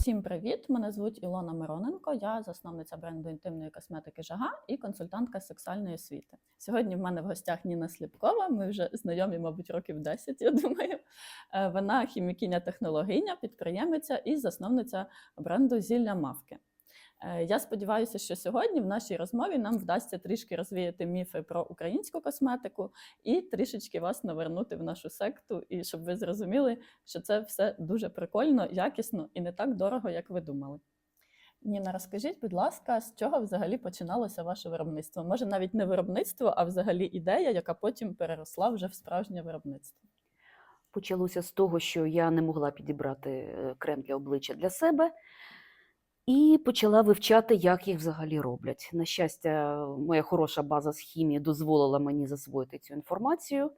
Всім привіт! Мене звуть Ілона Мироненко. Я засновниця бренду інтимної косметики Жага і консультантка сексуальної освіти. Сьогодні в мене в гостях Ніна Сліпкова. Ми вже знайомі, мабуть, років 10, я думаю. Е, Вона хімікиня технологиня, підприємиця і засновниця бренду Зілля Мавки. Е, Я сподіваюся, що сьогодні в нашій розмові нам вдасться трішки розвіяти міфи про українську косметику і трішечки вас навернути в нашу секту, і щоб ви зрозуміли, що це все дуже прикольно, якісно і не так дорого, як ви думали. Ніна, розкажіть, будь ласка, з чого взагалі починалося ваше виробництво? Може, навіть не виробництво, а взагалі ідея, яка потім переросла вже в справжнє виробництво. Почалося з того, що я не могла підібрати е, крем для обличчя для себе, і почала вивчати, як їх взагалі роблять. На щастя, моя хороша база з хімії дозволила мені засвоїти цю інформацію.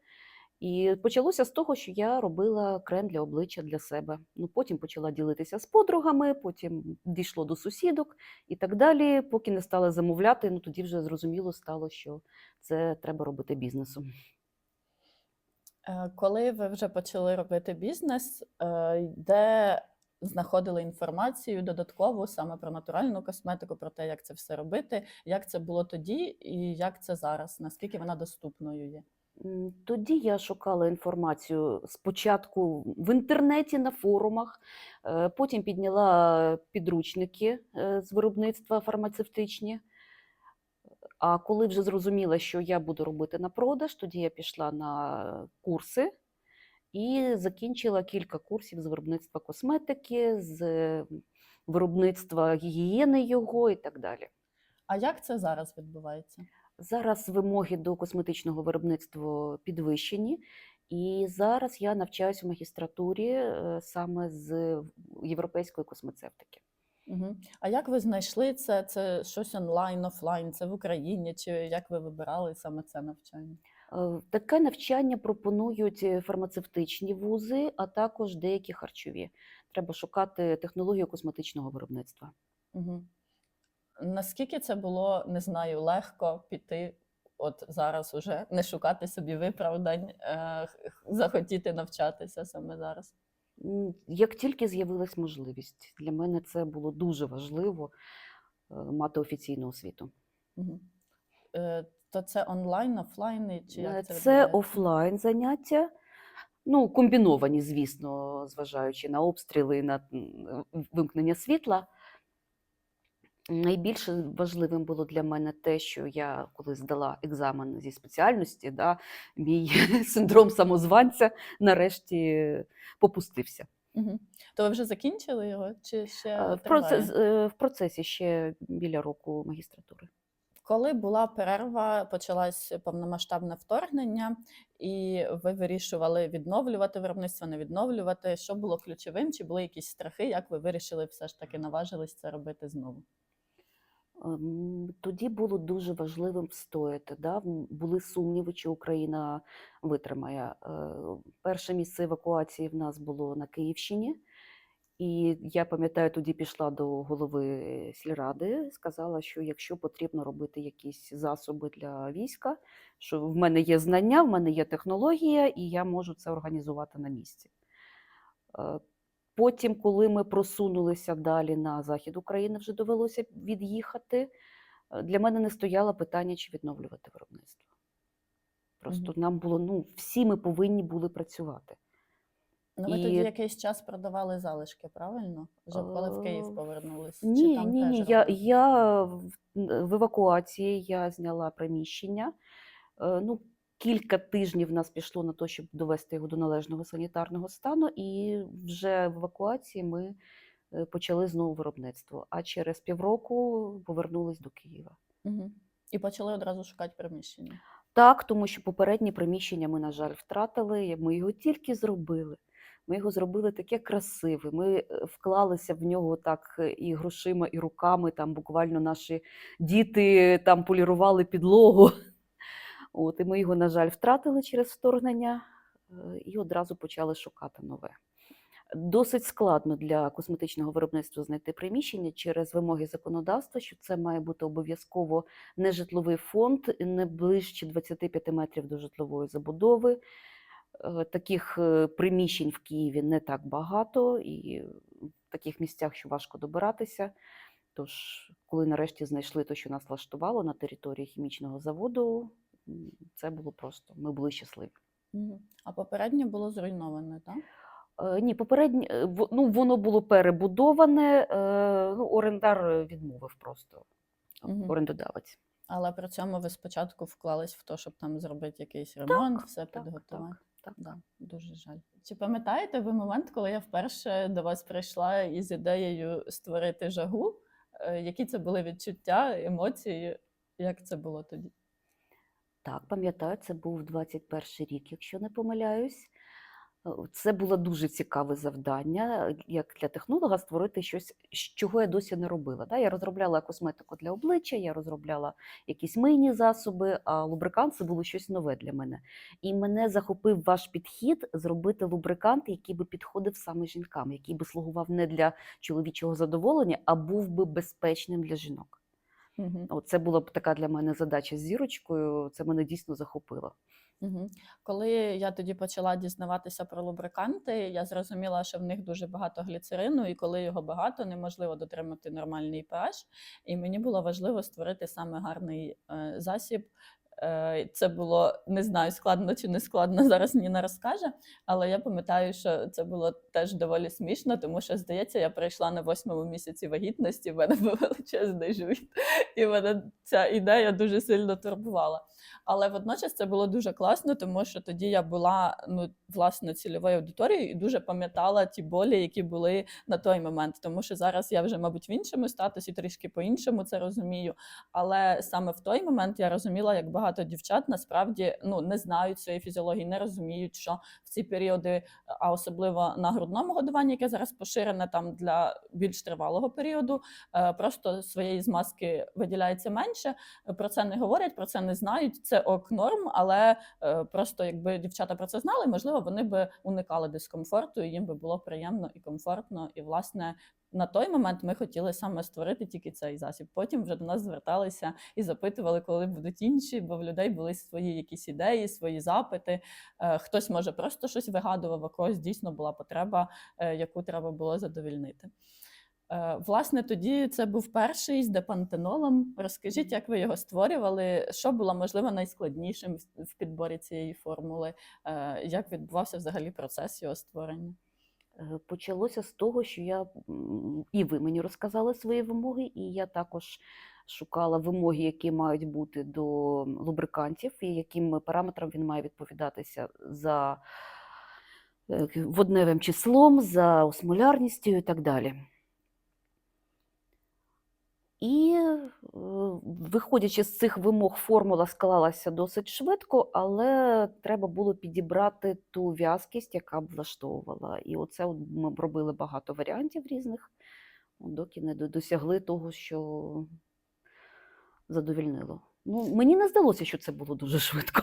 І почалося з того, що я робила крем для обличчя для себе. Ну, потім почала ділитися з подругами, потім дійшло до сусідок і так далі. Поки не стала замовляти, ну тоді вже зрозуміло стало, що це треба робити бізнесом. Е, Коли ви вже почали робити бізнес, е, де знаходили інформацію додаткову саме про натуральну косметику, про те, як це все робити, як це було тоді і як це зараз, наскільки вона доступною є? Тоді я шукала інформацію спочатку в інтернеті на форумах, е, потім підняла підручники е, з виробництва фармацевтичні. А коли вже зрозуміла, що я буду робити на продаж, тоді я пішла на курси і закінчила кілька курсів з виробництва косметики, з виробництва гігієни його і так далі. А як це зараз відбувається? Зараз вимоги до косметичного виробництва підвищені, і зараз я навчаюся в магістратурі е, саме з європейської космецевтики. Угу. А як ви знайшли це? Це щось онлайн, офлайн, це в Україні? Чи як ви вибирали саме це навчання? Е, Таке навчання пропонують е, фармацевтичні вузи, а також деякі харчові. Треба шукати технологію косметичного виробництва. Угу. Наскільки це було, не знаю, легко піти от зараз уже, не шукати собі виправдань, е, захотіти навчатися саме зараз? Як тільки з'явилась можливість, для мене це було дуже важливо е, мати офіційну освіту. Угу. Е, то це онлайн, офлайн, чи Е, як це Це офлайн заняття. Ну, комбіновані, звісно, зважаючи на обстріли на вимкнення світла. Найбільше важливим було для мене те, що я коли здала екзамен зі спеціальності, да, мій синдром самозванця нарешті попустився. Угу. То ви вже закінчили його? Чи ще Е, В, процес, е, в процесі ще біля року магістратури. Коли була перерва, почалось повномасштабне вторгнення, і ви вирішували відновлювати виробництво, не відновлювати. Що було ключовим? Чи були якісь страхи? Як ви вирішили все ж таки наважились це робити знову? Ем, Тоді було дуже важливим встояти. Да? Були сумніви, чи Україна витримає. Е, Перше місце евакуації в нас було на Київщині. І я пам'ятаю, тоді пішла до голови сільради, сказала, що якщо потрібно робити якісь засоби для війська, що в мене є знання, в мене є технологія, і я можу це організувати на місці. Е, Потім, коли ми просунулися далі на захід України, вже довелося від'їхати. е, Для мене не стояло питання, чи відновлювати виробництво. Просто нам було, ну, всі ми повинні були працювати. Ну, ви І- тоді якийсь час продавали залишки, правильно? Вже коли в Е, Київ повернулись? чи там ні, ні. Я, робили? я в, в евакуації я зняла приміщення. Е, Ну, кілька тижнів в нас пішло на те, щоб довести його до належного санітарного стану, і вже в евакуації ми е, почали знову виробництво. А через півроку повернулись до Києва. Угу. І почали одразу шукати приміщення. Так, тому що попереднє приміщення ми, на жаль, втратили. Ми його тільки зробили. Ми його зробили таке красиве. Ми е, вклалися в нього так е, і грошима, і руками. Там буквально наші діти там полірували підлогу. От, і ми його, на жаль, втратили через вторгнення е, і одразу почали шукати нове. Досить складно для косметичного виробництва знайти приміщення через вимоги законодавства, що це має бути обов'язково нежитловий фонд, не ближче 25 метрів до житлової забудови. Е, Таких е, приміщень в Києві не так багато, і в таких місцях, що важко добиратися. Тож, коли нарешті знайшли те, що нас влаштувало на території хімічного заводу, це було просто. Ми були щасливі. А попереднє було зруйноване, так? Е, Ні, попереднє, ну, воно було перебудоване, ну, орендар відмовив просто, Мгм. орендодавець. Але при цьому ви спочатку вклались в те, щоб там зробити якийсь ремонт, все так, підготувати. так. Да, дуже жаль. Чи пам'ятаєте ви момент, коли я вперше до вас прийшла із ідеєю створити жагу? Е, Які це були відчуття, емоції? Як це було тоді? Так, пам'ятаю, це був 21 рік, якщо не помиляюсь. Е, Це було дуже цікаве завдання, е, як для технолога створити щось, чого я досі не робила. Я розробляла косметику для обличчя, я розробляла якісь мийні засоби, а лубрикант це було щось нове для мене. І мене захопив ваш підхід зробити лубрикант, який би підходив саме жінкам, який би слугував не для чоловічого задоволення, а був би безпечним для жінок. Угу. Це була б така для мене задача з зірочкою. Це мене дійсно захопило. Угу. Коли я тоді почала дізнаватися про лубриканти, я зрозуміла, що в них дуже багато гліцерину, і коли його багато, неможливо дотримати нормальний pH. І мені було важливо створити саме гарний е, засіб. Е, Це було не знаю, складно чи не складно. Зараз Ніна розкаже. Але я пам'ятаю, що це було теж доволі смішно, тому що здається, я прийшла на восьмому місяці вагітності. В мене був величезний живіт, і мене ця ідея дуже сильно турбувала. Але водночас це було дуже класно, тому що тоді я була ну власне цільовою аудиторією і дуже пам'ятала ті болі, які були на той момент. Тому що зараз я вже, мабуть, в іншому статусі, трішки по-іншому це розумію. Але саме в той момент я розуміла, як багато дівчат насправді ну не знають цієї фізіології, не розуміють, що в ці періоди, а особливо на грудному годуванні, яке зараз поширене там для більш тривалого періоду, е, просто своєї змазки виділяється менше. Про це не говорять, про це не знають. Це ок норм, але е, просто якби дівчата про це знали, можливо, вони би уникали дискомфорту, і їм би було приємно і комфортно. І власне на той момент ми хотіли саме створити тільки цей засіб. Потім вже до нас зверталися і запитували, коли будуть інші, бо в людей були свої якісь ідеї, свої запити. Е, Хтось може просто щось вигадував, а когось дійсно була потреба, е, яку треба було задовільнити. Е, Власне, тоді це був перший з депантенолом. Розкажіть, як ви його створювали? Що було можливо найскладнішим в- підборі цієї формули? Е, Як відбувався взагалі процес його створення? Е, Почалося з того, що я і ви мені розказали свої вимоги, і я також шукала вимоги, які мають бути до лубрикантів, і яким параметрам він має відповідатися за водневим числом, за осмолярністю і так далі. І е, виходячи з цих вимог, формула склалася досить швидко, але треба було підібрати ту в'язкість, яка б влаштовувала. І оце ми робили багато варіантів різних, доки не досягли того, що задовільнило. Ну, мені не здалося, що це було дуже швидко.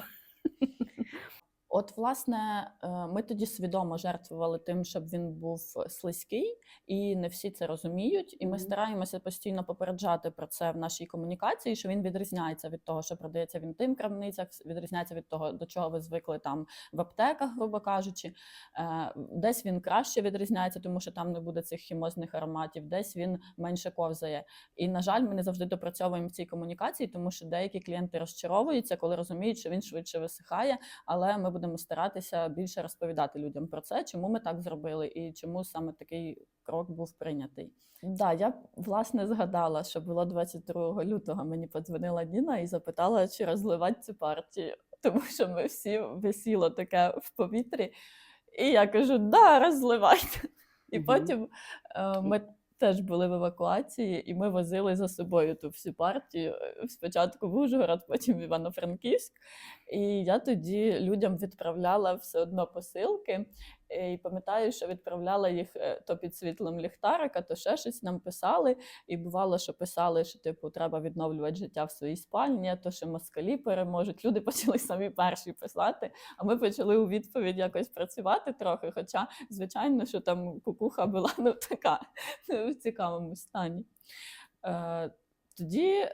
От, власне, е, ми тоді свідомо жертвували тим, щоб він був слизький, і не всі це розуміють. І ми Мгм. стараємося постійно попереджати про це в нашій комунікації, що він відрізняється від того, що продається в інтим крамницях, відрізняється від того, до чого ви звикли там в аптеках, грубо кажучи. Е, Десь він краще відрізняється, тому що там не буде цих хімозних ароматів, десь він менше ковзає. І, на жаль, ми не завжди допрацьовуємо в цій комунікації, тому що деякі клієнти розчаровуються, коли розуміють, що він швидше висихає. Але ми будемо старатися більше розповідати людям про це, чому ми так зробили і чому саме такий крок був прийнятий. Да, я власне згадала, що було 22 лютого. Мені подзвонила Ніна і запитала, чи розливати цю партію, тому що ми всі висіло таке в повітрі. І я кажу: да, розливайте. І Мгм. потім е, ми теж були в евакуації, і ми возили за собою ту всю партію. е, Спочатку в Ужгород, потім в Івано-Франківськ. І я тоді людям відправляла все одно посилки. І пам'ятаю, що відправляла їх е, то під світлом ліхтарика, то ще щось нам писали. І бувало, що писали, що типу треба відновлювати життя в своїй спальні, то що москалі переможуть. Люди почали самі перші писати, а ми почали у відповідь якось працювати трохи. Хоча, звичайно, що там кукуха була ну така в цікавому стані. Е, тоді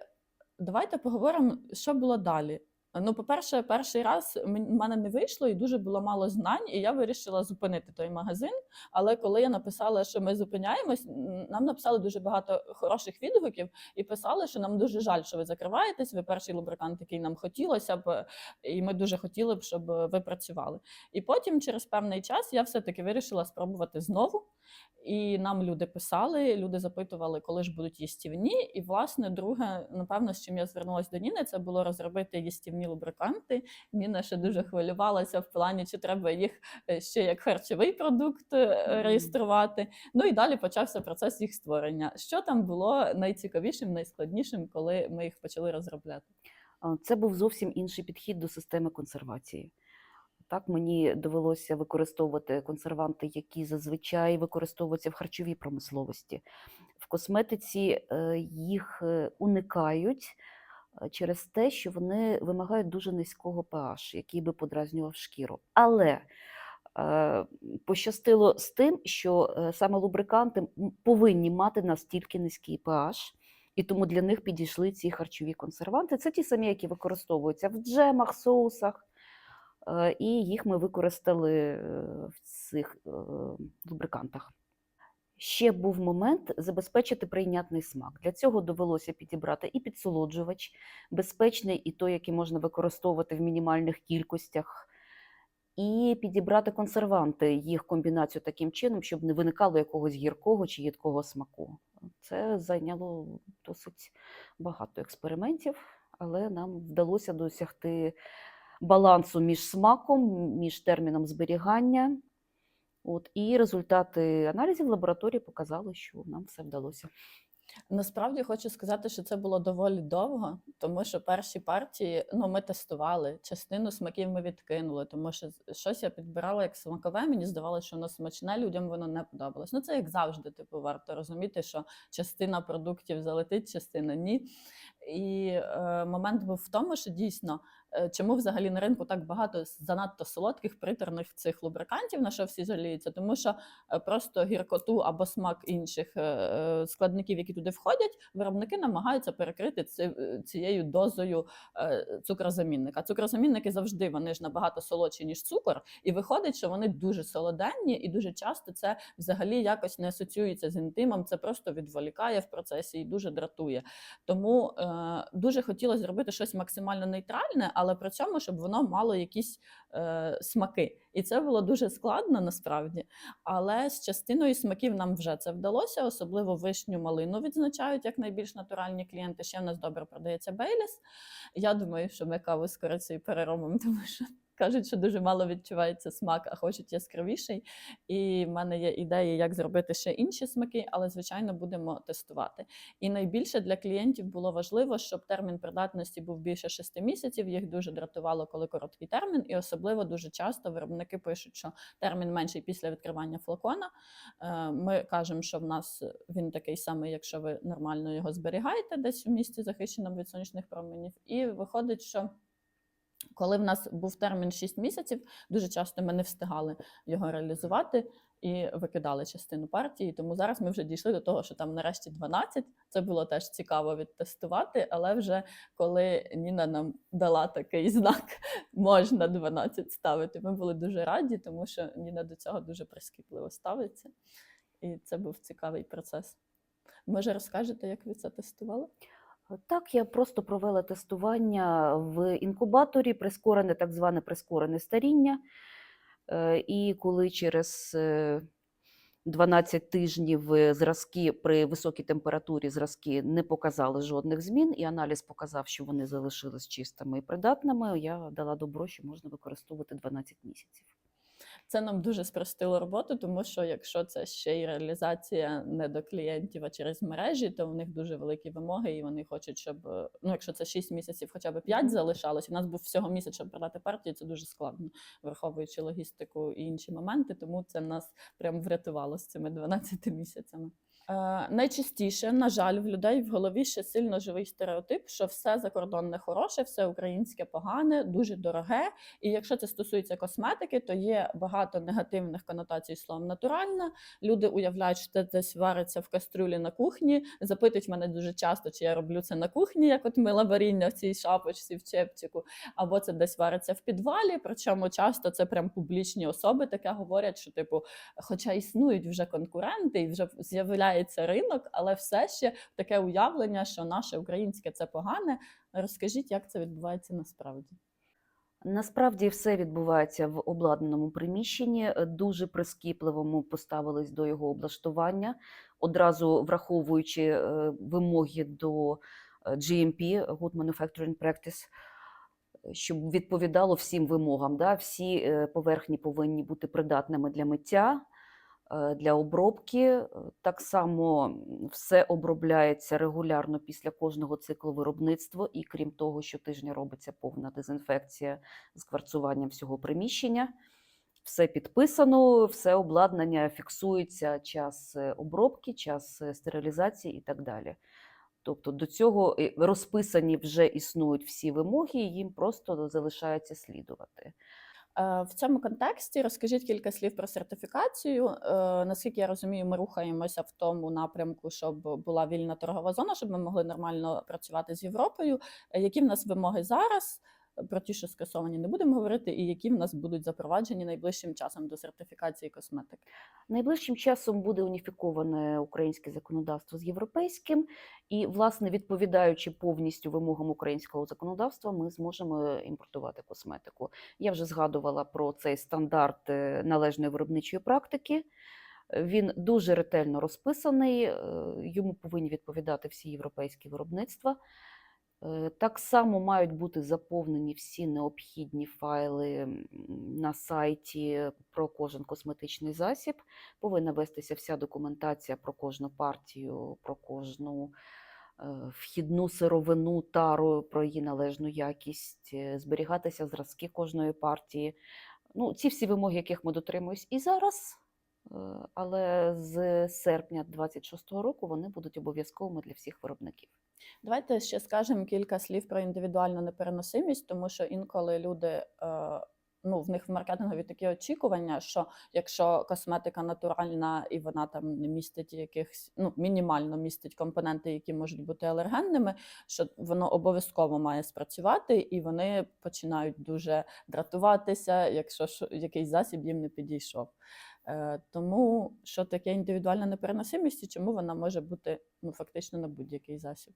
давайте поговоримо, що було далі. Ну, по-перше, перший раз в мене не вийшло і дуже було мало знань, і я вирішила зупинити той магазин. Але коли я написала, що ми зупиняємось, нам написали дуже багато хороших відгуків і писали, що нам дуже жаль, що ви закриваєтесь. Ви перший лубрикант, який нам хотілося б, і ми дуже хотіли б, щоб ви працювали. І потім, через певний час, я все-таки вирішила спробувати знову. І нам люди писали, люди запитували, коли ж будуть їстівні. І, власне, друге, напевно, з чим я звернулася до Ніни, це було розробити їстівні лубриканти. Ніна ще дуже хвилювалася в плані, чи треба їх е, ще як харчовий продукт е, реєструвати. Ну і далі почався процес їх створення. Що там було найцікавішим, найскладнішим, коли ми їх почали розробляти? Це був зовсім інший підхід до системи консервації. Так, мені довелося використовувати консерванти, які зазвичай використовуються в харчовій промисловості. В косметиці е, їх уникають через те, що вони вимагають дуже низького pH, який би подразнював шкіру. Але е, пощастило з тим, що е, саме лубриканти повинні мати настільки низький pH, і тому для них підійшли ці харчові консерванти. Це ті самі, які використовуються в джемах, соусах. Е, І їх ми використали е, в цих е, лубрикантах. Ще був момент забезпечити прийнятний смак. Для цього довелося підібрати і підсолоджувач, безпечний, і той, який можна використовувати в мінімальних кількостях, і підібрати консерванти, їх комбінацію таким чином, щоб не виникало якогось гіркого чи їдкого смаку. Це зайняло досить багато експериментів, але нам вдалося досягти балансу між смаком, між терміном зберігання. От, і результати аналізів лабораторії показали, що нам все вдалося. Насправді хочу сказати, що це було доволі довго, тому що перші партії ну, ми тестували. Частину смаків ми відкинули, тому що щось я підбирала як смакове. Мені здавалося, що воно смачне, людям воно не подобалось. Ну це як завжди, типу, варто розуміти, що частина продуктів залетить, частина ні. І е, момент був в тому, що дійсно, чому взагалі на ринку так багато занадто солодких приторних цих лубрикантів, на що всі жаліються, тому що е, просто гіркоту або смак інших е, е, складників, які туди входять, виробники намагаються перекрити е, цією дозою е, цукрозамінника. Цукрозамінники завжди вони ж набагато солодші, ніж цукор, і виходить, що вони дуже солоденні, і дуже часто це взагалі якось не асоціюється з інтимом. Це просто відволікає в процесі і дуже дратує. Тому е, дуже хотілося зробити щось максимально нейтральне, але при цьому, щоб воно мало якісь е, смаки. І це було дуже складно насправді. Але з частиною смаків нам вже це вдалося, особливо вишню малину відзначають як найбільш натуральні клієнти. Ще в нас добре продається Бейліс. Я думаю, що ми каву з корицею переробимо, тому що кажуть, що дуже мало відчувається смак, а хочуть яскравіший. І в мене є ідеї, як зробити ще інші смаки, але звичайно будемо тестувати. І найбільше для клієнтів було важливо, щоб термін придатності був більше 6 місяців. Їх дуже дратувало, коли короткий термін, і особливо дуже часто виробники пишуть, що термін менший після відкривання флакона. Е, Ми кажемо, що в нас він такий самий, якщо ви нормально його зберігаєте десь в місці, захищеному від сонячних променів. І виходить, що коли в нас був термін 6 місяців, дуже часто ми не встигали його реалізувати і викидали частину партії. Тому зараз ми вже дійшли до того, що там нарешті 12. Це було теж цікаво відтестувати, але вже коли Ніна нам дала такий знак, можна 12 ставити, ми були дуже раді, тому що Ніна до цього дуже прискіпливо ставиться. І це був цікавий процес. Може, розкажете, як ви це тестували? Так, я просто провела тестування в інкубаторі, прискорене, так зване прискорене старіння. Е, І коли через е, 12 тижнів е, зразки при високій температурі зразки не показали жодних змін, і аналіз показав, що вони залишились чистими і придатними, я дала добро, що можна використовувати 12 місяців. Це нам дуже спростило роботу, тому що якщо це ще й реалізація не до клієнтів, а через мережі, то у них дуже великі вимоги, і вони хочуть, щоб е, ну, якщо це 6 місяців, хоча б 5 Мгм. залишалось. У нас був всього місяць, щоб продати партію. Це дуже складно, враховуючи логістику і інші моменти. Тому це нас прям врятувало з цими 12 місяцями. Е, найчастіше, на жаль, в людей в голові ще сильно живий стереотип, що все закордонне хороше, все українське погане, дуже дороге. І якщо це стосується косметики, то є багато негативних конотацій словом натуральна. Люди уявляють, що це десь вариться в кастрюлі на кухні. Запитують мене дуже часто, чи я роблю це на кухні, як от мила варіння в цій шапочці, в чепчику, або це десь вариться в підвалі. Причому часто це прям публічні особи таке говорять, що типу, хоча існують вже конкуренти, і вже з'являється ринок, але все ще таке уявлення, що наше українське це погане. Розкажіть, як це відбувається насправді? Насправді все відбувається в обладнаному приміщенні. Дуже прискіпливо поставились до його облаштування, одразу враховуючи е, вимоги до е, GMP, Good Manufacturing Practice, щоб відповідало всім вимогам. Да? Всі е, поверхні повинні бути придатними для миття, для обробки. Е, Так само все обробляється регулярно після кожного циклу виробництва, і крім того, щотижня робиться повна дезінфекція з кварцуванням всього приміщення. Все підписано, все обладнання фіксується, час е, обробки, час е, стерилізації і так далі. Тобто до цього е, розписані вже існують всі вимоги, їм просто залишається слідувати. Е, В цьому контексті розкажіть кілька слів про сертифікацію. Е, Наскільки я розумію, ми рухаємося в тому напрямку, щоб була вільна торгова зона, щоб ми могли нормально працювати з Європою. Е, Які в нас вимоги зараз? Про ті, що скасовані, не будемо говорити, і які в нас будуть запроваджені найближчим часом до сертифікації косметики. Найближчим часом буде уніфіковане українське законодавство з європейським, і, власне, відповідаючи повністю вимогам українського законодавства, ми зможемо імпортувати косметику. Я вже згадувала про цей стандарт е, належної виробничої практики. Він дуже ретельно розписаний, е, йому повинні відповідати всі європейські виробництва. Е, Так само мають бути заповнені всі необхідні файли на сайті про кожен косметичний засіб. Повинна вестися вся документація про кожну партію, про кожну е, вхідну сировину, тару, про її належну якість, е, зберігатися зразки кожної партії. Ну, ці всі вимоги, яких ми дотримуємось і зараз, е, але з серпня 26-го року вони будуть обов'язковими для всіх виробників. Давайте ще скажемо кілька слів про індивідуальну непереносимість, тому що інколи люди. Ну, в них в маркетингові такі очікування, що якщо косметика натуральна і вона там не містить якихось, ну мінімально містить компоненти, які можуть бути алергенними, що воно обов'язково має спрацювати, і вони починають дуже дратуватися, якщо якийсь засіб їм не підійшов. Е, Тому що таке індивідуальна непереносимість і чому вона може бути ну фактично на будь-який засіб.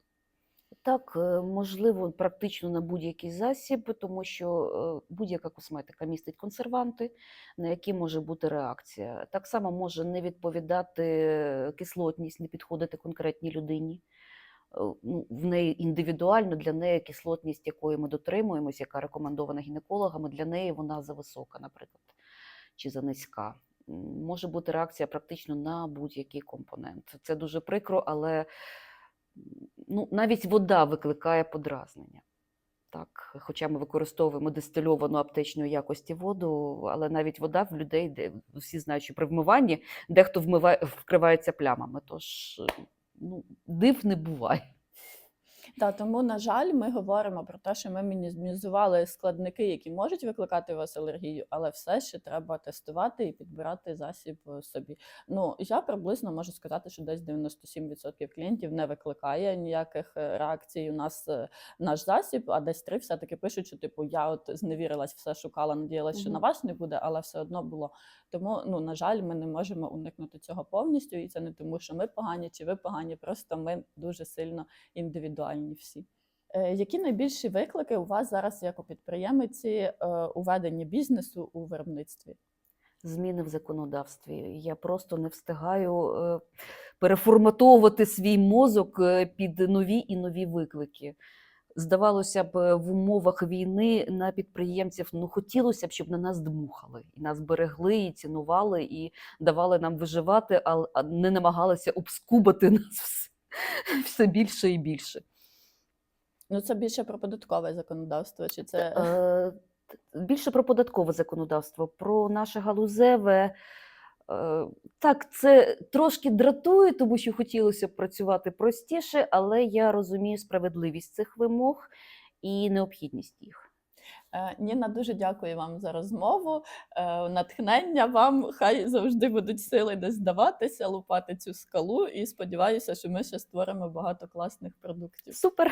Так, е, можливо, практично на будь-який засіб, тому що е, будь-яка косметика містить консерванти, на які може бути реакція. Так само може не відповідати кислотність, не підходити конкретній людині. Е, Ну, в неї індивідуально для неї кислотність, якої ми дотримуємось, яка рекомендована гінекологами, для неї вона зависока, наприклад, чи занизька. Може бути реакція практично на будь-який компонент. Це дуже прикро, але ну, навіть вода викликає подразнення. Так, хоча ми використовуємо дистильовану аптечної якості воду, але навіть вода в людей, де всі знають, що при вмиванні дехто вмиває, вкривається плямами. Тож ну, див не буває. Та тому, на жаль, ми говоримо про те, що ми мінімізували складники, які можуть викликати у вас алергію, але все ще треба тестувати і підбирати засіб е, собі. Ну я приблизно можу сказати, що десь 97% клієнтів не викликає ніяких е, реакцій. У нас е, наш засіб, а десь три все-таки пишуть, що типу я от зневірилась, все шукала, надіялась, що на вас не буде, але все одно було. Тому, ну на жаль, ми не можемо уникнути цього повністю, і це не тому, що ми погані чи ви погані, просто ми дуже сильно індивідуальні всі. Е, Які найбільші виклики у вас зараз як у підприємиці е, у веденні бізнесу у виробництві? Зміни в законодавстві. Я просто не встигаю е, переформатовувати свій мозок під нові і нові виклики. Здавалося б, в умовах війни на підприємців ну хотілося б, щоб на нас дмухали, і нас берегли, і цінували, і давали нам виживати, а не намагалися обскубати нас все більше і більше. Ну це більше про податкове законодавство, чи це Е, Більше про податкове законодавство, про наше галузеве. Е, Так, це трошки дратує, тому що хотілося б працювати простіше, але я розумію справедливість цих вимог і необхідність їх. Е, Ніна, дуже дякую вам за розмову. Е, Натхнення вам. Хай завжди будуть сили не здаватися, лупати цю скалу. І сподіваюся, що ми ще створимо багато класних продуктів. Супер!